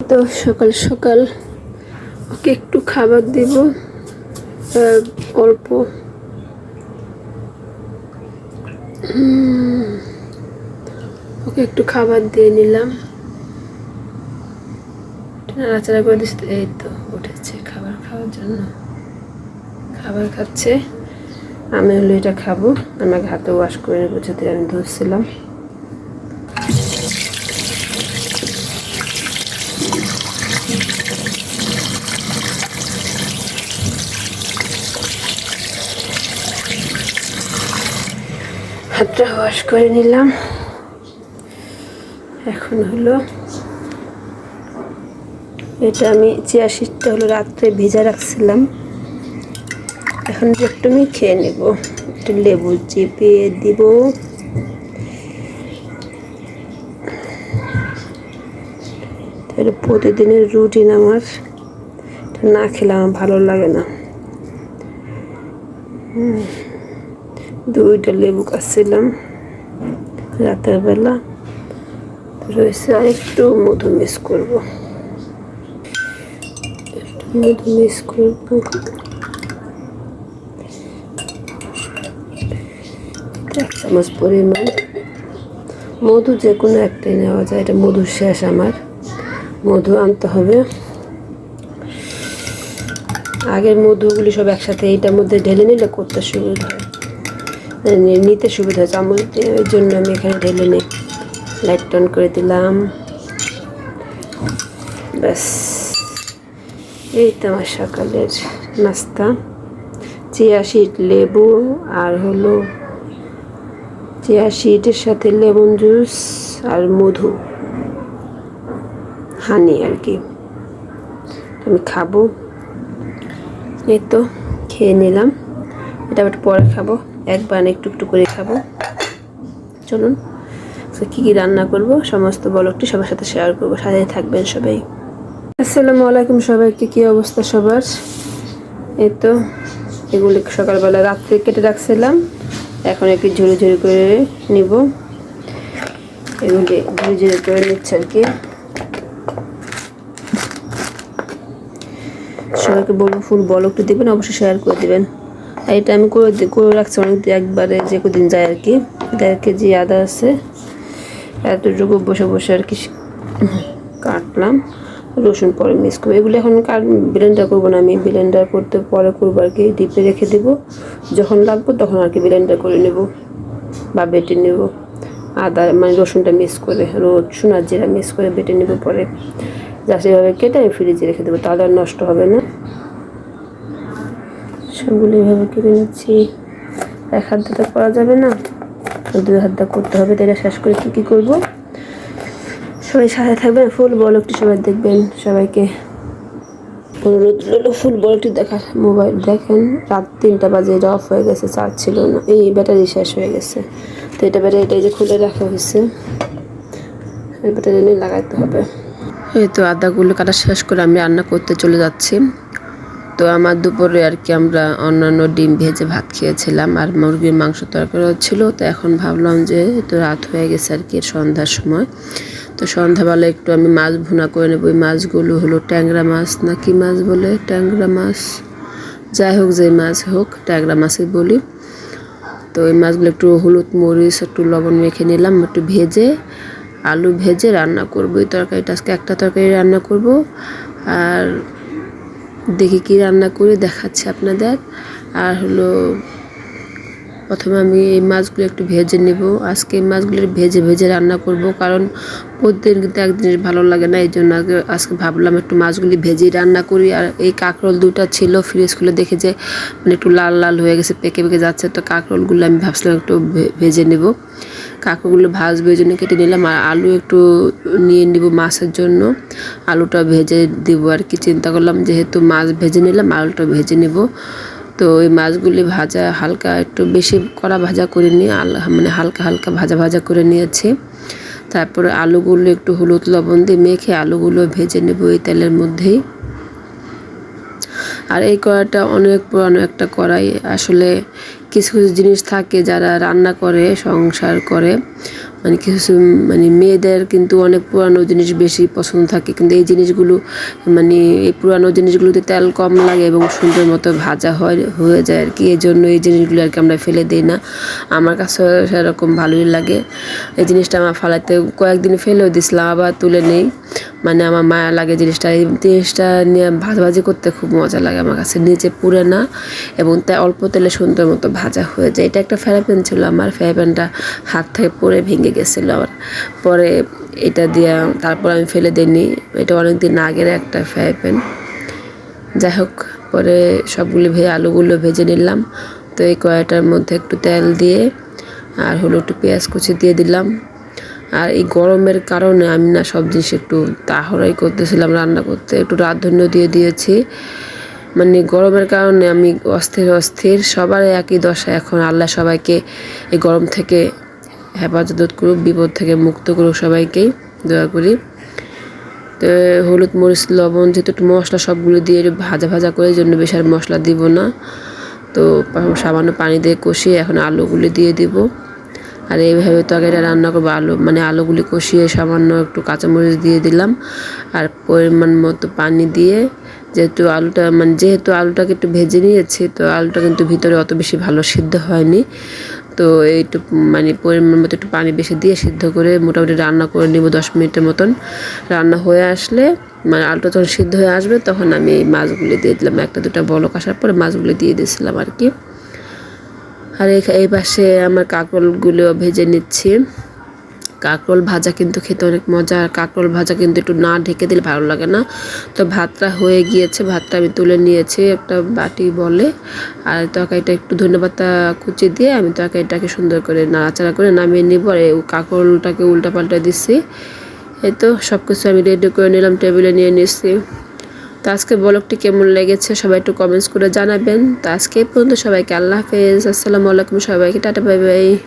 তো সকাল সকাল ওকে একটু খাবার দিব অল্প। ওকে একটু খাবার দিয়ে নিলাম। নাড়াচাড়া করে দিচ্ছে এই তো উঠেছে খাবার খাওয়ার জন্য। খাবার খাচ্ছে, আমি হলো এটা খাব আমাকে হাতে ওয়াশ করে নেব যাতে আমি ধরছিলাম। হাতটা ওয়াশ করে নিলাম। এখন হলো এটা আমি চেয়ার সিটটা হলো রাত্রে ভেজা রাখছিলাম। এখন একটু আমি খেয়ে নেব। একটু লেবু চেপে দিব। তাহলে প্রতিদিনের রুটিন আমার। না খেলে আমার ভালো লাগে না। হুম। দুইটা লেবু কাটছিলাম রাতের বেলা। রয়েছে আর একটু মধু মিস করব। একটু মধু মিস করব। এক চামচ পরিমাণ। মধু যে কোনো একটাই নেওয়া যায়, এটা মধু শেষ আমার। মধু আনতে হবে। আগের মধুগুলি সব একসাথে এইটার মধ্যে ঢেলে নিলে করতে সুবিধা হয়। নিতে সুবিধা হয় চামচ দিয়ে ওই জন্য আমি এখানে ঢেলে নিই লাইট অন করে দিলাম। ব্যাস। এই তো আমার সকালের নাস্তা। চিয়া সিড লেবু আর হলো চিয়া সিডের সাথে লেমন জুস আর মধু। হানি আর কি। আমি খাব। এই তো, খেয়ে নিলাম। এটা একটু পরে খাব। একবার একটু একটু করে খাব। চলুন কী কী রান্না করব, সমস্ত বলকটি সবার সাথে শেয়ার করব সাথে থাকবেন সবাই। আসসালামু আলাইকুম সবাইকে, কী অবস্থা সবার? এই তো, এগুলি সকালবেলা রাত্রে কেটে রাখছিলাম, এখন একটু ঝুড়ি ঝুড়ি করে নিব। এগুলি ঝুড়ি ঝুড়ি করে নিচ্ছে আর কি। সবাইকে বলব ফুল বল একটু দিবেন অবশ্যই শেয়ার করে দিবেন। এটা আমি করে করে রাখছি অনেক একবারে যে কদিন যায় আর কি। দেড় কেজি আদা আছে। এতটুকু বসে বসে আর কি কাটলাম। রসুন পরে মিক্স করব। এগুলো এখন কার ব্লেন্ডার করব না আমি। ব্লেন্ডার করতে পরে করব আর কি। ডিপে রেখে দেবো। যখন লাগবো তখন আর কি ব্লেন্ডার করে নেব বা বেটে নেব। আদা মানে রসুনটা মিক্স করে, রসুন আর জিরা মিক্স করে বেটে নেব পরে। যা সেভাবে কেটে আমি ফ্রিজে রেখে দেবো। তাহলে আর নষ্ট হবে না। সবগুলো এভাবে কেটে নিচ্ছি। এক হাত তো করা যাবে না। দুই হাত দিয়ে করতে হবে, তাহলে শেষ করে কী কী করব? সবাই সাথে থাকবেন, ফুল বলকটি সবাই দেখবেন, সবাইকে অনুরোধ রইল, ফুল বলকটি দেখা, মোবাইল দেখেন, রাত তিনটা বাজে, এটা অফ হয়ে গেছে, চার্জ ছিল না, এই ব্যাটারি শেষ হয়ে গেছে। তো এটা ব্যাটারি এটা যে খুলে রাখা হয়েছে ব্যাটারি নিয়ে লাগাইতে হবে। এই তো আদাগুলো কাটা শেষ করে আমি রান্না করতে চলে যাচ্ছি। তো আমার দুপুরে আর কি আমরা অন্যান্য ডিম ভেজে ভাত খেয়েছিলাম আর মুরগির মাংস তরকারিও ছিল তো এখন ভাবলাম যে তো রাত হয়ে গেছে আর কি সন্ধ্যার সময়। তো সন্ধ্যাবেলা একটু আমি মাছ ভুনা করে নেব। ওই মাছগুলো হলো ট্যাংরা মাছ না কি মাছ বলে? ট্যাংরা মাছ? যাই হোক যে মাছ হোক, ট্যাংরা মাছই বলি। তো ওই মাছগুলো একটু হলুদ মরিচ, একটু লবণ মেখে নিলাম, একটু ভেজে আলু ভেজে রান্না করব। এই তরকারিটা আজকে একটা তরকারি রান্না করব। আর দেখি কি রান্না করে দেখাচ্ছি আপনাদের। আর হলো, প্রথমে আমি এই মাছগুলো একটু ভেজে নেব। আজকে এই মাছগুলো ভেজে ভেজে রান্না করব, কারণ প্রতিদিন কিন্তু এক জিনিস ভালো লাগে না, এই জন্য আগে আজকে ভাবলাম একটু মাছগুলি ভেজেই রান্না করি। আর এই কাঁকরোল দুটো ছিল ফ্রিজ খুলে দেখে যে মানে একটু লাল লাল হয়ে গেছে, পেকে পেকে যাচ্ছে। তো কাঁকরোলগুলো আমি ভাবছিলাম একটু ভেজে নেব। কাঁকরোলগুলো ভাজবে ওই জন্য কেটে নিলাম। আর আলু একটু নিয়ে নিব মাছের জন্য। আলুটা ভেজে দিব আর কি। চিন্তা করলাম যেহেতু মাছ ভেজে নিলাম আলুটা ভেজে নেব। তো ওই মাছগুলি ভাজা হালকা একটু বেশি কড়া ভাজা করে নিয়ে মানে হালকা হালকা ভাজা ভাজা করে নিয়েছি। তারপরে আলুগুলো একটু হলুদ লবণ দিয়ে মেখে আলুগুলো ভেজে নেব এই তেলের মধ্যেই। আর এই কড়াইটা অনেক পুরানো একটা কড়াই। আসলে কিছু কিছু জিনিস থাকে যারা রান্না করে, সংসার করে। মানে কিছু মানে মেয়েদের কিন্তু অনেক পুরানো জিনিস বেশি পছন্দ থাকে। কিন্তু এই জিনিসগুলো মানে এই পুরানো জিনিসগুলোতে তেল কম লাগে এবং সুন্দর মতো ভাজা হয়, হয়ে যায় আর কি। এই জন্য এই জিনিসগুলো আর কি আমরা ফেলে দিই না। আমার কাছে সেরকম ভালোই লাগে। এই জিনিসটা আমার ফালাতে কয়েকদিন ফেলেও দিছিলাম আবার তুলে নেই। মানে আমার মায়া লাগে জিনিসটা, এই জিনিসটা নিয়ে ভাজাভাজি করতে খুব মজা লাগে আমার কাছে। নিচে পুড়ে না এবং তাই অল্প তেলে সুন্দর মতো ভাজা হয়ে যায়। এটা একটা ফ্রাই প্যান ছিল আমার, ফ্রাই প্যানটা হাত থেকে পরে ভেঙে গেছিল আমার পরে এটা দিয়ে তারপর আমি ফেলে দিইনি। এটা অনেক দিন আগের একটা ফ্রাই প্যান। যাই হোক, পরে সবগুলো ভেজে, আলুগুলো ভেজে নিলাম। তো এই কড়াইটার মধ্যে একটু তেল দিয়ে আর হলো একটু পেঁয়াজ কুচি দিয়ে দিলাম। আর এই গরমের কারণে আমি না সব জিনিস একটু তাহরাই করতেছিলাম, রান্না করতে। একটু রাধন্য দিয়ে দিয়েছি। মানে গরমের কারণে আমি অস্থির অস্থির সবার একই দশা এখন আল্লাহ সবাইকে এই গরম থেকে হেফাজত করুক, বিপদ থেকে মুক্ত করুক সবাইকেই, দোয়া করি। তো হলুদ মরিচ, লবণ, যেহেতু একটু মশলা সবগুলো দিয়ে ভাজা ভাজা করে জন্য বেশি আর মশলা দিব না। তো সামান্য পানি দিয়ে কষিয়ে এখন আলুগুলি দিয়ে দিব। আর এইভাবে তো তরকারিটা রান্না করব। আলু মানে আলুগুলি কষিয়ে সামান্য একটু কাঁচামরিচ দিয়ে দিলাম। আর পরিমাণ মতো পানি দিয়ে যেহেতু আলুটা মানে যেহেতু আলুটাকে একটু ভেজে নিয়েছি, তো আলুটা কিন্তু ভিতরে অত বেশি ভালো সিদ্ধ হয়নি। তো এইটু মানে পরিমাণ মতো একটু পানি বেশি দিয়ে সিদ্ধ করে মোটামুটি রান্না করে নিব দশ মিনিটের মতন। রান্না হয়ে আসলে মানে আলুটা যখন সিদ্ধ হয়ে আসবে তখন আমি মাছগুলি দিয়ে দিলাম। একটা দুটা বলক আসার পরে মাছগুলি দিয়ে দিয়েছিলাম আর কি। আর এই পাশে আমার কাঁকরোলগুলো ভেজে নিচ্ছি। কাঁকরোল ভাজা কিন্তু খেতে অনেক মজা, আর কাঁকরোল ভাজা কিন্তু একটু না ঢেকে দিলে ভালো লাগে না। তো ভাতটা হয়ে গিয়েছে, ভাতটা আমি তুলে নিয়েছি একটা বাটি বলে। আর তরকারিটা একটু ধন্যবাদটা কুচি দিয়ে আমি তরকারিটাকে সুন্দর করে নাড়াচাড়া করে নামিয়ে নিব। আর কাঁকরোলটাকে উল্টা পাল্টা দিচ্ছি এই তো সব কিছু আমি রেডি করে নিলাম টেবিলে নিয়ে নিচ্ছি তো আজকে ব্লগটি কেমন লেগেছে সবাই একটু কমেন্টস করে জানাবেন। তো আজকে পর্যন্ত সবাইকে আল্লাহ হাফেজ। আসসালামু আলাইকুম সবাইকে। Tata, bye bye.